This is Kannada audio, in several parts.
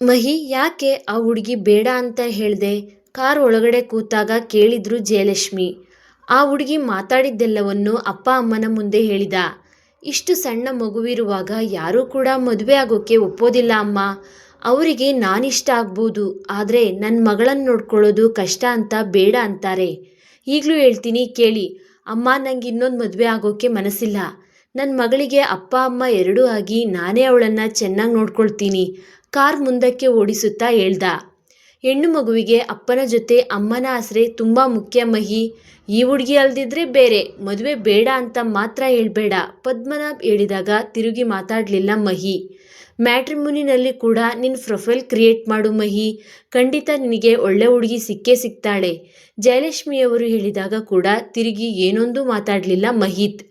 ಮಹಿ, ಯಾಕೆ ಆ ಹುಡುಗಿ ಬೇಡ ಅಂತ ಹೇಳಿದೆ? ಕಾರ್ ಒಳಗಡೆ ಕೂತಾಗ ಕೇಳಿದ್ರು ಜಯಲಕ್ಷ್ಮಿ. ಆ ಹುಡುಗಿ ಮಾತಾಡಿದ್ದೆಲ್ಲವನ್ನು ಅಪ್ಪ ಅಮ್ಮನ ಮುಂದೆ ಹೇಳಿದ. ಇಷ್ಟು ಸಣ್ಣ ಮಗುವಿರುವಾಗ ಯಾರೂ ಕೂಡ ಮದುವೆ ಆಗೋಕ್ಕೆ ಒಪ್ಪೋದಿಲ್ಲ ಅಮ್ಮ. ಅವರಿಗೆ ನಾನಿಷ್ಟ ಆಗ್ಬೋದು, ಆದರೆ ನನ್ನ ಮಗಳನ್ನು ನೋಡ್ಕೊಳ್ಳೋದು ಕಷ್ಟ ಅಂತ ಬೇಡ ಅಂತಾರೆ. ಈಗಲೂ ಹೇಳ್ತೀನಿ ಕೇಳಿ, ಅಮ್ಮ ನಂಗೆ ಇನ್ನೊಂದು ಮದುವೆ ಆಗೋಕ್ಕೆ ಮನಸ್ಸಿಲ್ಲ. ನನ್ನ ಮಗಳಿಗೆ ಅಪ್ಪ, ಅಮ್ಮ ಎರಡೂ ಆಗಿ ನಾನೇ ಅವಳನ್ನು ಚೆನ್ನಾಗಿ ನೋಡ್ಕೊಳ್ತೀನಿ. ಕಾರ್ ಮುಂದಕ್ಕೆ ಓಡಿಸುತ್ತಾ ಹೇಳ್ದ. ಹೆಣ್ಣು ಮಗುವಿಗೆ ಅಪ್ಪನ ಜೊತೆ ಅಮ್ಮನ ಆಸರೆ ತುಂಬ ಮುಖ್ಯ ಮಹಿ. ಈ ಹುಡುಗಿ ಅಲ್ದಿದ್ರೆ ಬೇರೆ, ಮದುವೆ ಬೇಡ ಅಂತ ಮಾತ್ರ ಹೇಳ್ಬೇಡ, ಪದ್ಮನಾಭ್ ಹೇಳಿದಾಗ ತಿರುಗಿ ಮಾತಾಡಲಿಲ್ಲ ಮಹಿ. ಮ್ಯಾಟ್ರಿಮುನಿನಲ್ಲಿ ಕೂಡ ನಿನ್ನ ಪ್ರೊಫೈಲ್ ಕ್ರಿಯೇಟ್ ಮಾಡು ಮಹಿ. ಖಂಡಿತ ನಿನಗೆ ಒಳ್ಳೆ ಹುಡುಗಿ ಸಿಕ್ಕೇ ಸಿಗ್ತಾಳೆ. ಜಯಲಕ್ಷ್ಮಿಯವರು ಹೇಳಿದಾಗ ಕೂಡ ತಿರುಗಿ ಏನೊಂದು ಮಾತಾಡಲಿಲ್ಲ ಮಹಿತ್.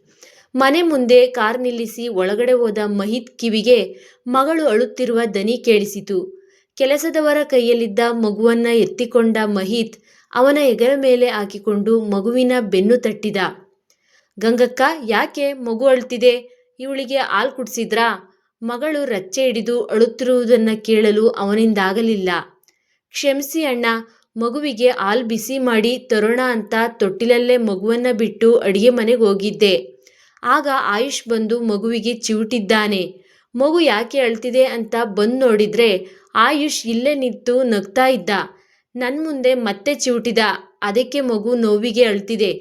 ಮನೆ ಮುಂದೆ ಕಾರ್ ನಿಲ್ಲಿಸಿ ಒಳಗಡೆ ಹೋದ ಮಹಿತ್ ಕಿವಿಗೆ ಮಗಳು ಅಳುತ್ತಿರುವ ದನಿ ಕೇಳಿಸಿತು. ಕೆಲಸದವರ ಕೈಯಲ್ಲಿದ್ದ ಮಗುವನ್ನ ಎತ್ತಿಕೊಂಡ ಮಹಿತ್ ಅವನ ಹೆಗಲ ಮೇಲೆ ಹಾಕಿಕೊಂಡು ಮಗುವಿನ ಬೆನ್ನು ತಟ್ಟಿದ. ಗಂಗಕ್ಕ, ಯಾಕೆ ಮಗು ಅಳ್ತಿದೆ ಇವಳಿಗೆ ಹಾಲು ಕುಡಿಸಿದ್ರಾ? ಮಗಳು ರಚ್ಚೆ ಹಿಡಿದು ಅಳುತ್ತಿರುವುದನ್ನು ಕೇಳಲು ಅವನಿಂದಾಗಲಿಲ್ಲ. ಕ್ಷಮಿಸಿ ಅಣ್ಣ, ಮಗುವಿಗೆ ಹಾಲು ಬಿಸಿ ಮಾಡಿ ತರೋಣ ಅಂತ ತೊಟ್ಟಿಲಲ್ಲೇ ಮಗುವನ್ನು ಬಿಟ್ಟು ಅಡಿಗೆ ಮನೆಗೆ ಹೋಗಿದ್ದೆ. ಆಗ ಆಯುಷ್ ಬಂದು ಮಗುವಿಗೆ ಚಿವುಟಿದ್ದಾನೆ. ಮಗು ಯಾಕೆ ಅಳ್ತಿದೆ ಅಂತ ಬಂದು ನೋಡಿದ್ರೆ ಆಯುಷ್ ಇಲ್ಲೇ ನಿಂತು ನಗ್ತಾ ಇದ್ದ. ನನ್ನ ಮುಂದೆ ಮತ್ತೆ ಚಿವುಟಿದ. ಅದಕ್ಕೆ ಮಗು ನೋವಿಗೆ ಅಳ್ತಿದೆ.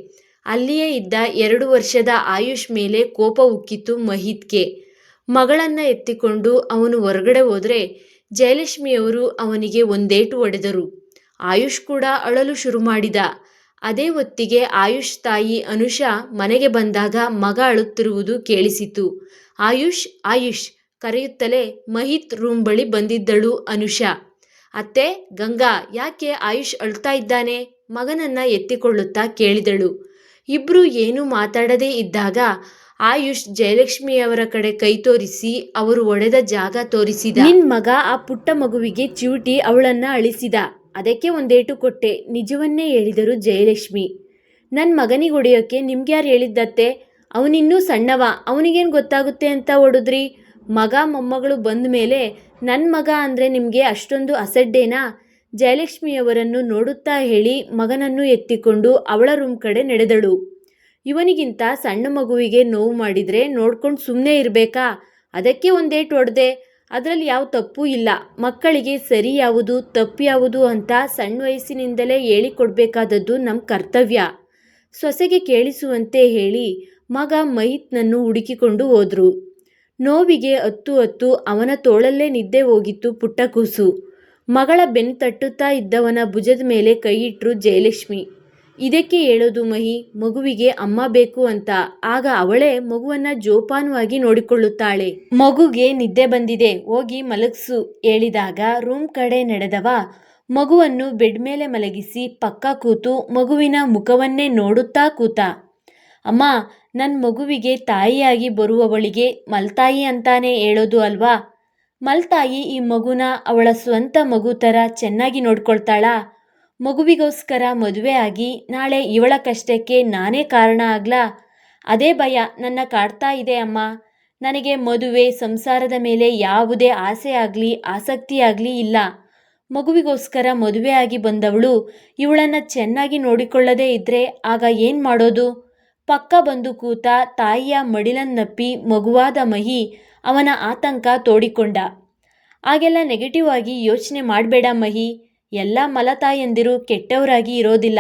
ಅಲ್ಲಿಯೇ ಇದ್ದ ಎರಡು ವರ್ಷದ ಆಯುಷ್ ಮೇಲೆ ಕೋಪ ಉಕ್ಕಿತು ಮಹಿತ್ಗೆ. ಮಗಳನ್ನ ಎತ್ತಿಕೊಂಡು ಅವನು ಹೊರಗಡೆ ಹೋದರೆ ಜಯಲಕ್ಷ್ಮಿಯವರು ಅವನಿಗೆ ಒಂದೇಟು ಹೊಡೆದರು. ಆಯುಷ್ ಕೂಡ ಅಳಲು ಶುರು ಮಾಡಿದ. ಅದೇ ಹೊತ್ತಿಗೆ ಆಯುಷ್ ತಾಯಿ ಅನುಷಾ ಮನೆಗೆ ಬಂದಾಗ ಮಗ ಅಳುತ್ತಿರುವುದು ಕೇಳಿಸಿತು. ಆಯುಷ್ ಆಯುಷ್ ಕರೆಯುತ್ತಲೇ ಮಹಿತ್ ರೂಮ್ ಬಳಿ ಬಂದಿದ್ದಳು ಅನುಷಾ. ಅತ್ತೆ, ಗಂಗಾ, ಯಾಕೆ ಆಯುಷ್ ಅಳ್ತಾ ಇದ್ದಾನೆ? ಮಗನನ್ನ ಎತ್ತಿಕೊಳ್ಳುತ್ತಾ ಕೇಳಿದಳು. ಇಬ್ರು ಏನೂ ಮಾತಾಡದೇ ಇದ್ದಾಗ ಆಯುಷ್ ಜಯಲಕ್ಷ್ಮಿಯವರ ಕಡೆ ಕೈ ತೋರಿಸಿ ಅವರು ಒಡೆದ ಜಾಗ ತೋರಿಸಿದ. ನಿನ್ ಮಗ ಆ ಪುಟ್ಟ ಮಗುವಿಗೆ ಚಿವುಟಿ ಅವಳನ್ನ ಅಳಿಸಿದ. ಅದಕ್ಕೆ ಒಂದೇಟು ಕೊಟ್ಟೆ, ನಿಜವನ್ನೇ ಹೇಳಿದರು ಜಯಲಕ್ಷ್ಮಿ. ನನ್ನ ಮಗನಿಗೆ ಹೊಡೆಯೋಕ್ಕೆ ನಿಮ್ಗ್ಯಾರು ಹೇಳಿದ್ದತ್ತೆ? ಅವನಿನ್ನೂ ಸಣ್ಣವ, ಅವನಿಗೇನು ಗೊತ್ತಾಗುತ್ತೆ ಅಂತ ಹೊಡೆದ್ರಿ? ಮಗ ಮೊಮ್ಮಗಳು ಬಂದ ಮೇಲೆ ನನ್ನ ಮಗ ಅಂದರೆ ನಿಮಗೆ ಅಷ್ಟೊಂದು ಅಸಡ್ಡೇನಾ? ಜಯಲಕ್ಷ್ಮಿಯವರನ್ನು ನೋಡುತ್ತಾ ಹೇಳಿ ಮಗನನ್ನು ಎತ್ತಿಕೊಂಡು ಅವಳ ರೂಮ್ ಕಡೆ ನಡೆದಳು. ಇವನಿಗಿಂತ ಸಣ್ಣ ಮಗುವಿಗೆ ನೋವು ಮಾಡಿದರೆ ನೋಡ್ಕೊಂಡು ಸುಮ್ಮನೆ ಇರಬೇಕಾ? ಅದಕ್ಕೆ ಒಂದೇಟು ಹೊಡೆದೆ ಅದರಲ್ಲಿ ಯಾವ ತಪ್ಪು ಇಲ್ಲ. ಮಕ್ಕಳಿಗೆ ಸರಿ ಯಾವುದು, ತಪ್ಪು ಯಾವುದು ಅಂತ ಸಣ್ಣ ವಯಸ್ಸಿನಿಂದಲೇ ಹೇಳಿಕೊಡ್ಬೇಕಾದದ್ದು ನಮ್ಮ ಕರ್ತವ್ಯ. ಸೊಸೆಗೆ ಕೇಳಿಸುವಂತೆ ಹೇಳಿ ಮಗ ಮಹಿತ್ನನ್ನು ಹುಡುಕಿಕೊಂಡು ಹೋದರು. ನೋವಿಗೆ ಹತ್ತು ಹತ್ತು ಅವನ ತೋಳಲ್ಲೇ ನಿದ್ದೆ ಹೋಗಿತ್ತು ಪುಟ್ಟ ಕೂಸು ಮಗಳ ಬೆನ್ನು ತಟ್ಟುತ್ತಾ ಇದ್ದವನ ಭುಜದ ಮೇಲೆ ಕೈಯಿಟ್ರು ಜಯಲಕ್ಷ್ಮಿ. ಇದಕ್ಕೆ ಹೇಳೋದು ಮಹಿ, ಮಗುವಿಗೆ ಅಮ್ಮ ಬೇಕು ಅಂತ. ಆಗ ಅವಳೇ ಮಗುವನ್ನ ಜೋಪಾನವಾಗಿ ನೋಡಿಕೊಳ್ಳುತ್ತಾಳೆ. ಮಗುಗೆ ನಿದ್ದೆ ಬಂದಿದೆ. ಹೋಗಿ ಮಲಗಿಸು ಹೇಳಿದಾಗ ರೂಮ್ ಕಡೆ ನಡೆದವ ಮಗುವನ್ನು ಬೆಡ್ ಮೇಲೆ ಮಲಗಿಸಿ ಪಕ್ಕ ಕೂತು ಮಗುವಿನ ಮುಖವನ್ನೇ ನೋಡುತ್ತಾ ಕೂತ. ಅಮ್ಮ ನನ್ನ ಮಗುವಿಗೆ ತಾಯಿಯಾಗಿ ಬರುವವಳಿಗೆ ಮಲ್ತಾಯಿ ಅಂತಾನೆ ಹೇಳೋದು ಅಲ್ವಾ? ಮಲ್ತಾಯಿ ಈ ಮಗುನ ಅವಳ ಸ್ವಂತ ಮಗು ಥರ ಚೆನ್ನಾಗಿ ನೋಡ್ಕೊಳ್ತಾಳಾ? ಮಗುವಿಗೋಸ್ಕರ ಮದುವೆ ಆಗಿ ನಾಳೆ ಇವಳ ಕಷ್ಟಕ್ಕೆ ನಾನೇ ಕಾರಣ ಆಗ್ಲಾ? ಅದೇ ಭಯ ನನ್ನ ಕಾಡ್ತಾ ಇದೆ ಅಮ್ಮ. ನನಗೆ ಮದುವೆ, ಸಂಸಾರದ ಮೇಲೆ ಯಾವುದೇ ಆಸೆ ಆಗಲಿ, ಆಸಕ್ತಿ ಆಗಲಿ ಇಲ್ಲ. ಮಗುವಿಗೋಸ್ಕರ ಮದುವೆ ಆಗಿ ಬಂದವಳು ಇವಳನ್ನು ಚೆನ್ನಾಗಿ ನೋಡಿಕೊಳ್ಳದೇ ಇದ್ದರೆ ಆಗ ಏನು ಮಾಡೋದು? ಪಕ್ಕ ಬಂದು ಕೂತ ತಾಯಿಯ ಮಡಿಲನ್ನಪ್ಪಿ ಮಗುವಾದ ಮಹಿ ಅವನ ಆತಂಕ ತೋಡಿಕೊಂಡ. ಆಗೆಲ್ಲ ನೆಗೆಟಿವ್ ಆಗಿ ಯೋಚನೆ ಮಾಡಬೇಡ ಮಹಿ. ಎಲ್ಲ ಮಲತಾಯಂದಿರು ಕೆಟ್ಟವರಾಗಿ ಇರೋದಿಲ್ಲ.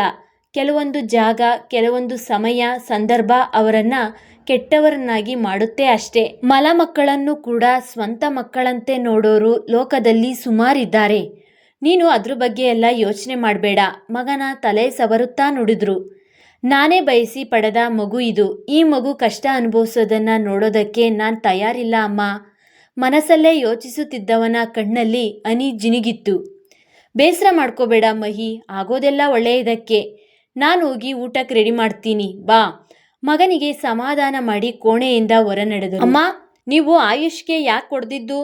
ಕೆಲವೊಂದು ಜಾಗ, ಕೆಲವೊಂದು ಸಮಯ, ಸಂದರ್ಭ ಅವರನ್ನು ಕೆಟ್ಟವರನ್ನಾಗಿ ಮಾಡುತ್ತೆ ಅಷ್ಟೇ. ಮಲ ಮಕ್ಕಳನ್ನು ಕೂಡ ಸ್ವಂತ ಮಕ್ಕಳಂತೆ ನೋಡೋರು ಲೋಕದಲ್ಲಿ ಸುಮಾರಿದ್ದಾರೆ. ನೀನು ಅದ್ರ ಬಗ್ಗೆ ಎಲ್ಲ ಯೋಚನೆ ಮಾಡಬೇಡ. ಮಗನ ತಲೆ ಸವರುತ್ತಾ ನುಡಿದ್ರು. ನಾನೇ ಬಯಸಿ ಪಡೆದ ಮಗು ಇದು. ಈ ಮಗು ಕಷ್ಟ ಅನುಭವಿಸೋದನ್ನು ನೋಡೋದಕ್ಕೆ ನಾನು ತಯಾರಿಲ್ಲ ಅಮ್ಮ. ಮನಸ್ಸಲ್ಲೇ ಯೋಚಿಸುತ್ತಿದ್ದವನ ಕಣ್ಣಲ್ಲಿ ಅನಿ ಜಿನುಗಿತ್ತು. ಬೇಸರ ಮಾಡ್ಕೋಬೇಡ ಮಹಿ ಆಗೋದೆಲ್ಲ ಒಳ್ಳೆಯದಕ್ಕೆ ನಾನು ಹೋಗಿ ಊಟಕ್ಕೆ ರೆಡಿ ಮಾಡ್ತೀನಿ ಬಾ. ಮಗನಿಗೆ ಸಮಾಧಾನ ಮಾಡಿ ಕೋಣೆಯಿಂದ ಹೊರ ನಡೆದು ಅಮ್ಮ ನೀವು ಆಯುಷ್ಗೆ ಯಾಕೆ ಕೊಡ್ದಿದ್ದು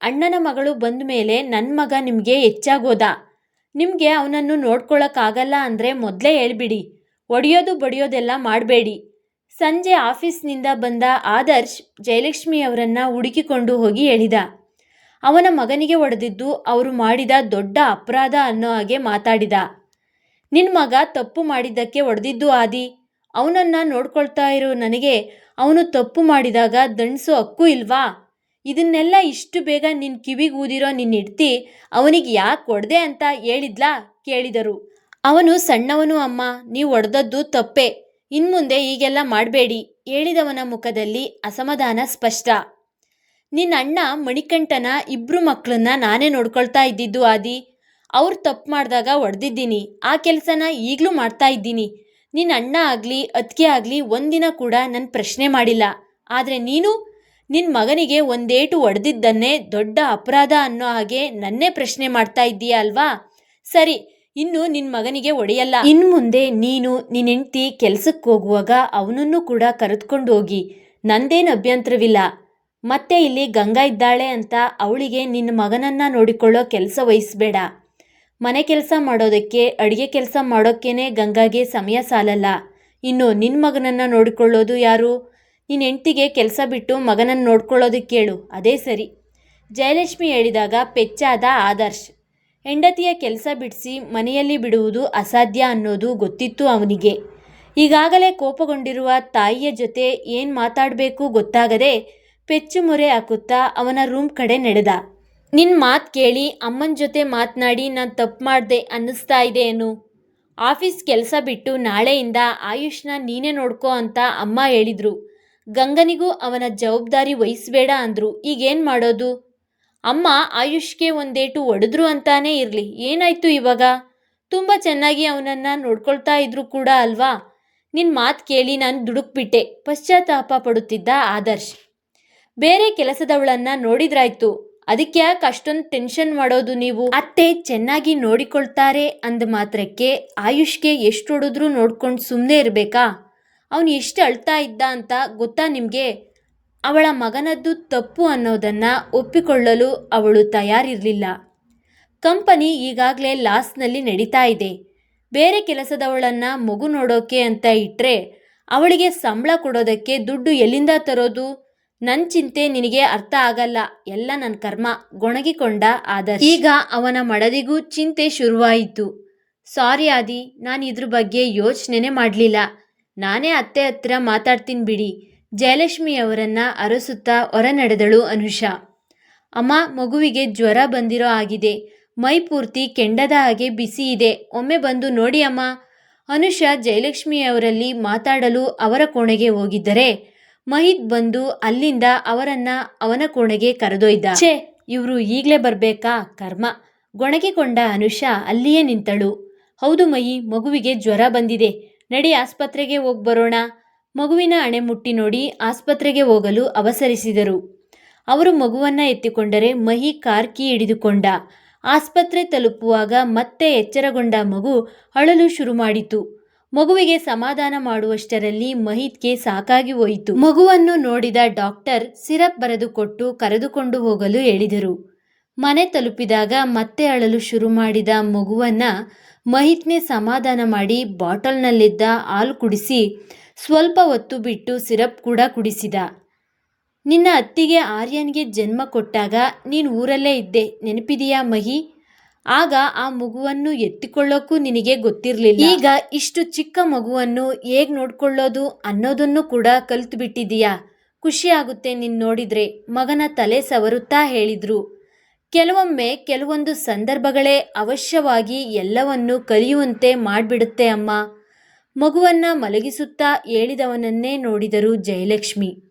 ಅಣ್ಣನ ಮಗಳು ಬಂದ ಮೇಲೆ ನನ್ನ ಮಗ ನಿಮಗೆ ಹೆಚ್ಚಾಗೋದ? ನಿಮಗೆ ಅವನನ್ನು ನೋಡ್ಕೊಳ್ಳೋಕ್ಕಾಗಲ್ಲ ಅಂದರೆ ಮೊದಲೇ ಹೇಳ್ಬಿಡಿ. ಒಡೆಯೋದು ಬಡಿಯೋದೆಲ್ಲ ಮಾಡಬೇಡಿ. ಸಂಜೆ ಆಫೀಸ್ನಿಂದ ಬಂದ ಆದರ್ಶ್ ಜಯಲಕ್ಷ್ಮಿ ಅವರನ್ನು ಹುಡುಕಿಕೊಂಡು ಹೋಗಿ ಹೇಳಿದ ಅವನ ಮಗನಿಗೆ ಒಡೆದಿದ್ದು ಅವರು ಮಾಡಿದ ದೊಡ್ಡ ಅಪರಾಧ ಅನ್ನೋ ಹಾಗೆ ಮಾತಾಡಿದ. ನಿನ್ನ ಮಗ ತಪ್ಪು ಮಾಡಿದ್ದಕ್ಕೆ ಒಡೆದಿದ್ದು ಆದಿ. ಅವನನ್ನು ನೋಡ್ಕೊಳ್ತಾ ಇರೋ ನನಗೆ ಅವನು ತಪ್ಪು ಮಾಡಿದಾಗ ದಂಡಿಸೋ ಹಕ್ಕು ಇಲ್ವಾ? ಇದನ್ನೆಲ್ಲ ಇಷ್ಟು ಬೇಗ ನಿನ್ನ ಕಿವಿಗೆ ಊದಿರೋ ನಿನ್ನ ಇಡ್ತಿ ಅವನಿಗೆ ಯಾಕೆ ಹೊಡೆದೆ ಅಂತ ಹೇಳಿದ್ಲಾ? ಕೇಳಿದರು. ಅವನು, ಸಣ್ಣವನು ಅಮ್ಮ, ನೀವು ಒಡೆದದ್ದು ತಪ್ಪೆ. ಇನ್ಮುಂದೆ ಹೀಗೆಲ್ಲ ಮಾಡಬೇಡಿ, ಹೇಳಿದವನ ಮುಖದಲ್ಲಿ ಅಸಮಾಧಾನ ಸ್ಪಷ್ಟ. ನಿನ್ನ ಅಣ್ಣ ಮಣಿಕಂಠನ ಇಬ್ರು ಮಕ್ಕಳನ್ನ ನಾನೇ ನೋಡ್ಕೊಳ್ತಾ ಇದ್ದಿದ್ದು ಆದಿ. ಅವ್ರು ತಪ್ಪು ಮಾಡಿದಾಗ ಹೊಡೆದಿದ್ದೀನಿ ಆ ಕೆಲಸನ ಈಗಲೂ ಮಾಡ್ತಾ ಇದ್ದೀನಿ. ನಿನ್ನ ಅಣ್ಣ ಆಗಲಿ ಅತ್ತಿಗೆ ಆಗಲಿ ಒಂದಿನ ಕೂಡ ನನ್ನ ಪ್ರಶ್ನೆ ಮಾಡಿಲ್ಲ. ಆದರೆ ನೀನು? ನಿನ್ನ ಮಗನಿಗೆ ಒಂದೇಟು ಹೊಡೆದಿದ್ದನ್ನೇ ದೊಡ್ಡ ಅಪರಾಧ ಅನ್ನೋ ಹಾಗೆ ನನ್ನೇ ಪ್ರಶ್ನೆ ಮಾಡ್ತಾ ಇದ್ದೀಯ ಅಲ್ವಾ? ಸರಿ, ಇನ್ನು ನಿನ್ನ ಮಗನಿಗೆ ಒಡೆಯಲ್ಲ. ಇನ್ನು ಮುಂದೆ ನೀನು ನಿನ್ನ ಹೆಂಡ್ತಿ ಕೆಲಸಕ್ಕೆ ಹೋಗುವಾಗ ಅವನನ್ನು ಕೂಡ ಕರೆದುಕೊಂಡು ಹೋಗಿ ನಂದೇನು ಅಭ್ಯಂತರವಿಲ್ಲ. ಮತ್ತೆ ಇಲ್ಲಿ ಗಂಗಾ ಇದ್ದಾಳೆ ಅಂತ ಅವಳಿಗೆ ನಿನ್ನ ಮಗನನ್ನ ನೋಡಿಕೊಳ್ಳೋ ಕೆಲಸ ವಹಿಸ್ಬೇಡ. ಮನೆ ಕೆಲಸ ಮಾಡೋದಕ್ಕೆ, ಅಡುಗೆ ಕೆಲಸ ಮಾಡೋಕ್ಕೇನೆ ಗಂಗಾಗೆ ಸಮಯ ಸಾಲಲ್ಲ. ಇನ್ನು ನಿನ್ನ ಮಗನನ್ನು ನೋಡಿಕೊಳ್ಳೋದು ಯಾರು? ನಿನ್ನ ಹೆಂಡ್ತಿಗೆ ಕೆಲಸ ಬಿಟ್ಟು ಮಗನನ್ನು ನೋಡ್ಕೊಳ್ಳೋದಕ್ಕೆ ಕೇಳು, ಅದೇ ಸರಿ. ಜಯಲಕ್ಷ್ಮಿ ಹೇಳಿದಾಗ ಪೆಚ್ಚಾದ ಆದರ್ಶ್, ಹೆಂಡತಿಯ ಕೆಲಸ ಬಿಡಿಸಿ ಮನೆಯಲ್ಲಿ ಬಿಡುವುದು ಅಸಾಧ್ಯ ಅನ್ನೋದು ಗೊತ್ತಿತ್ತು ಅವನಿಗೆ. ಈಗಾಗಲೇ ಕೋಪಗೊಂಡಿರುವ ತಾಯಿಯ ಜೊತೆ ಏನು ಮಾತಾಡಬೇಕು ಗೊತ್ತಾಗದೆ ಪೆಚ್ಚು ಮೊರೆ ಹಾಕುತ್ತಾ ಅವನ ರೂಮ್ ಕಡೆ ನಡೆದ. ನಿನ್ನ ಮಾತು ಕೇಳಿ ಅಮ್ಮನ ಜೊತೆ ಮಾತನಾಡಿ ನಾನು ತಪ್ಪು ಮಾಡಿದೆ ಅನ್ನಿಸ್ತಾ ಇದೆ ಏನು? ಆಫೀಸ್ ಕೆಲಸ ಬಿಟ್ಟು ನಾಳೆಯಿಂದ ಆಯುಷ್ನ ನೀನೇ ನೋಡ್ಕೋ ಅಂತ ಅಮ್ಮ ಹೇಳಿದ್ರು. ಗಂಗನಿಗೂ ಅವನ ಜವಾಬ್ದಾರಿ ವಹಿಸಬೇಡ ಅಂದರು. ಈಗೇನು ಮಾಡೋದು? ಅಮ್ಮ ಆಯುಷ್ಗೆ ಒಂದೇಟು ಒಡೆದ್ರು ಅಂತಾನೇ ಇರಲಿ. ಏನಾಯ್ತು ಇವಾಗ? ತುಂಬ ಚೆನ್ನಾಗಿ ಅವನನ್ನು ನೋಡ್ಕೊಳ್ತಾ ಇದ್ರು ಕೂಡ ಅಲ್ವಾ? ನಿನ್ನ ಮಾತು ಕೇಳಿ ನಾನು ದುಡುಕ್ಬಿಟ್ಟೆ. ಪಶ್ಚಾತ್ತಾಪ ಪಡುತ್ತಿದ್ದ ಆದರ್ಶ್. ಬೇರೆ ಕೆಲಸದವಳನ್ನ ನೋಡಿದ್ರಾಯ್ತು. ಅದಕ್ಕೆ ಅಷ್ಟೊಂದು ಟೆನ್ಷನ್ ಮಾಡೋದು ನೀವು? ಅತ್ತೆ ಚೆನ್ನಾಗಿ ನೋಡಿಕೊಳ್ತಾರೆ ಅಂದ ಮಾತ್ರಕ್ಕೆ ಆಯುಷ್ಗೆ ಎಷ್ಟು ಹೊಡೆದ್ರೂ ನೋಡ್ಕೊಂಡು ಸುಮ್ಮನೆ ಇರಬೇಕಾ? ಅವನು ಎಷ್ಟು ಅಳ್ತಾ ಇದ್ದ ಅಂತ ಗೊತ್ತಾ ನಿಮಗೆ? ಅವಳ ಮಗನದ್ದು ತಪ್ಪು ಅನ್ನೋದನ್ನು ಒಪ್ಪಿಕೊಳ್ಳಲು ಅವಳು ತಯಾರಿರಲಿಲ್ಲ. ಕಂಪನಿ ಈಗಾಗಲೇ ಲಾಸ್ನಲ್ಲಿ ನಡೀತಾ ಇದೆ. ಬೇರೆ ಕೆಲಸದವಳನ್ನ ಮಗು ನೋಡೋಕೆ ಅಂತ ಇಟ್ಟರೆ ಅವಳಿಗೆ ಸಂಬಳ ಕೊಡೋದಕ್ಕೆ ದುಡ್ಡು ಎಲ್ಲಿಂದ ತರೋದು? ನನ್ನ ಚಿಂತೆ ನಿನಗೆ ಅರ್ಥ ಆಗಲ್ಲ. ಎಲ್ಲ ನನ್ನ ಕರ್ಮ ಗೊಣಗಿಕೊಂಡ ಆದರ್ಶ್. ಈಗ ಅವನ ಮಡದಿಗೂ ಚಿಂತೆ ಶುರುವಾಯಿತು. ಸಾರಿ ಆದಿ, ನಾನು ಇದ್ರ ಬಗ್ಗೆ ಯೋಚನೆನೇ ಮಾಡಲಿಲ್ಲ. ನಾನೇ ಅತ್ತೆ ಹತ್ರ ಮಾತಾಡ್ತೀನಿ ಬಿಡಿ. ಜಯಲಕ್ಷ್ಮಿ ಅವರನ್ನ ಅರಸುತ್ತಾ ಹೊರ ನಡೆದಳು ಅನುಷಾ. ಅಮ್ಮ, ಮಗುವಿಗೆ ಜ್ವರ ಬಂದಿರೋ ಆಗಿದೆ. ಮೈ ಪೂರ್ತಿ ಕೆಂಡದ ಹಾಗೆ ಬಿಸಿ ಇದೆ. ಒಮ್ಮೆ ಬಂದು ನೋಡಿ ಅಮ್ಮ. ಅನುಷಾ ಜಯಲಕ್ಷ್ಮಿಯವರಲ್ಲಿ ಮಾತಾಡಲು ಅವರ ಕೋಣೆಗೆ ಹೋಗಿದ್ದರೆ ಮಹಿತ್ ಬಂದು ಅಲ್ಲಿಂದ ಅವರನ್ನ ಅವನ ಕೋಣೆಗೆ ಕರೆದೊಯ್ದ. ಛೇ, ಇವರು ಈಗಲೇ ಬರಬೇಕಾ? ಕರ್ಮ. ಗೊಣಗಿಕೊಂಡ ಅನುಷಾ ಅಲ್ಲಿಯೇ ನಿಂತಳು. ಹೌದು ಮಯಿ, ಮಗುವಿಗೆ ಜ್ವರ ಬಂದಿದೆ. ನಡಿ ಆಸ್ಪತ್ರೆಗೆ ಹೋಗಿ ಬರೋಣ. ಮಗುವಿನ ಅಣೆ ಮುಟ್ಟಿ ನೋಡಿ ಆಸ್ಪತ್ರೆಗೆ ಹೋಗಲು ಅವಸರಿಸಿದರು. ಅವರು ಮಗುವನ್ನ ಎತ್ತಿಕೊಂಡರೆ ಮಹಿ ಕಾರ್ ಕೀ ಹಿಡಿದುಕೊಂಡ. ಆಸ್ಪತ್ರೆ ತಲುಪುವಾಗ ಮತ್ತೆ ಎಚ್ಚರಗೊಂಡ ಮಗು ಅಳಲು ಶುರು ಮಾಡಿತು. ಮಗುವಿಗೆ ಸಮಾಧಾನ ಮಾಡುವಷ್ಟರಲ್ಲಿ ಮಹಿತ್ಗೆ ಸಾಕಾಗಿ ಹೋಯಿತು. ಮಗುವನ್ನು ನೋಡಿದ ಡಾಕ್ಟರ್ ಸಿರಪ್ ಬರೆದುಕೊಟ್ಟು ಕರೆದುಕೊಂಡು ಹೋಗಲು ಹೇಳಿದರು. ಮನೆ ತಲುಪಿದಾಗ ಮತ್ತೆ ಅಳಲು ಶುರು ಮಾಡಿದ ಮಗುವನ್ನ ಮಹಿತ್ನೇ ಸಮಾಧಾನ ಮಾಡಿ ಬಾಟಲ್ನಲ್ಲಿದ್ದ ಹಾಲು ಕುಡಿಸಿ ಸ್ವಲ್ಪ ಹೊತ್ತು ಬಿಟ್ಟು ಸಿರಪ್ ಕೂಡ ಕುಡಿಸಿದ. ನಿನ್ನ ಅತ್ತಿಗೆ ಆರ್ಯನ್ಗೆ ಜನ್ಮ ಕೊಟ್ಟಾಗ ನೀನು ಊರಲ್ಲೇ ಇದ್ದೆ. ನೆನಪಿದೆಯಾ ಮಹಿ? ಆಗ ಆ ಮಗುವನ್ನು ಎತ್ತಿಕೊಳ್ಳೋಕ್ಕೂ ನಿನಗೆ ಗೊತ್ತಿರಲಿಲ್ಲ. ಈಗ ಇಷ್ಟು ಚಿಕ್ಕ ಮಗುವನ್ನು ಹೇಗೆ ನೋಡ್ಕೊಳ್ಳೋದು ಅನ್ನೋದನ್ನು ಕೂಡ ಕಲ್ತು ಬಿಟ್ಟಿದೀಯಾ ಖುಷಿ ಆಗುತ್ತೆ ನಿನ್ ನೋಡಿದ್ರೆ, ಮಗನ ತಲೆ ಸವರುತ್ತಾ ಹೇಳಿದ್ರು. ಕೆಲವೊಮ್ಮೆ ಕೆಲವೊಂದು ಸಂದರ್ಭಗಳೇ ಅವಶ್ಯವಾಗಿ ಎಲ್ಲವನ್ನು ಕಲಿಯುವಂತೆ ಮಾಡಿಬಿಡುತ್ತೆ ಅಮ್ಮ. ಮಗುವನ್ನ ಮಲಗಿಸುತ್ತಾ ಹೇಳಿದವನನ್ನೇ ನೋಡಿದರು ಜಯಲಕ್ಷ್ಮಿ.